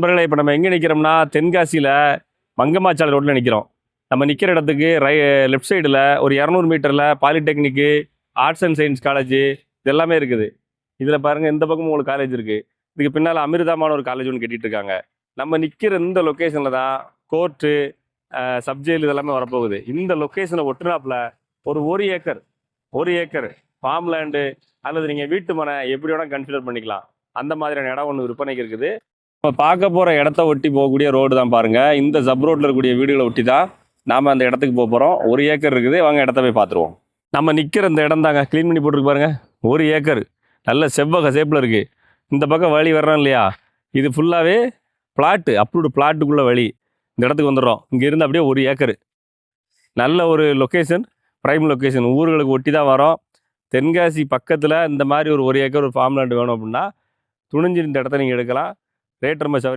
நண்பர்களே இப்போ நம்ம எங்கே நிற்கிறோம்னா தென்காசியில் மங்கம்மாச்சாலை ரோட்டில் நிற்கிறோம் நம்ம நிற்கிற இடத்துக்கு ரை லெஃப்ட் சைடில் ஒரு இரநூறு மீட்டரில் polytechnic arts and science college இது எல்லாமே இருக்குது. இதில் பாருங்கள் இந்த பக்கமும் உங்களுக்கு காலேஜ் இருக்குது இதுக்கு பின்னால் அமிர்தமான ஒரு காலேஜ் ஒன்று கட்டிட்டு இருக்காங்க. நம்ம நிற்கிற இந்த லொக்கேஷனில் தான் கோர்ட்டு சப்ஜெயில் இதெல்லாமே வரப்போகுது. இந்த லொக்கேஷனை ஒட்டுனாப்பில் ஒரு ஒரு ஏக்கர் ஒரு ஏக்கர் ஃபார்ம் லேண்டு அல்லது நீங்கள் வீட்டு மனை எப்படி வேணால் கன்சிடர் பண்ணிக்கலாம். அந்த மாதிரியான இடம் ஒன்று விற்பனைக்கு இருக்குது. நம்ம பார்க்க போகிற இடத்த ஒட்டி போகக்கூடிய ரோடு தான் பாருங்கள் இந்த சப் ரோட்டில் இருக்கக்கூடிய வீடுகளை ஒட்டி தான் நாம் அந்த இடத்துக்கு போக போகிறோம் ஒரு ஏக்கர் இருக்குது. வாங்க இடத்த போய் பார்த்துருவோம். நம்ம நிற்கிற இந்த இடம் தாங்க. க்ளீன் பண்ணி போட்டிருக்கு பாருங்கள் ஒரு ஏக்கர். நல்ல செவ்வக சேப்பில் இருக்குது இந்த பக்கம் வழி வர்றோம் இல்லையா? இது ஃபுல்லாகவே பிளாட்டு அப்ரூவ்டு பிளாட்டுக்குள்ளே வழி. இந்த இடத்துக்கு வந்துடுறோம். இங்கே இருந்து அப்படியே ஒரு ஏக்கர். நல்ல ஒரு லொக்கேஷன் ப்ரைம் லொக்கேஷன் ஊர்களுக்கு ஒட்டி தான் வரோம். தென்காசி பக்கத்தில் இந்த மாதிரி ஒரு ஒரு ஏக்கர் ஒரு ஃபார்ம் லேண்ட் வேணும் அப்படின்னா துணிஞ்சு இந்த இடத்த நீங்கள் எடுக்கலாம். ரேட் ரொம்ப சௌரி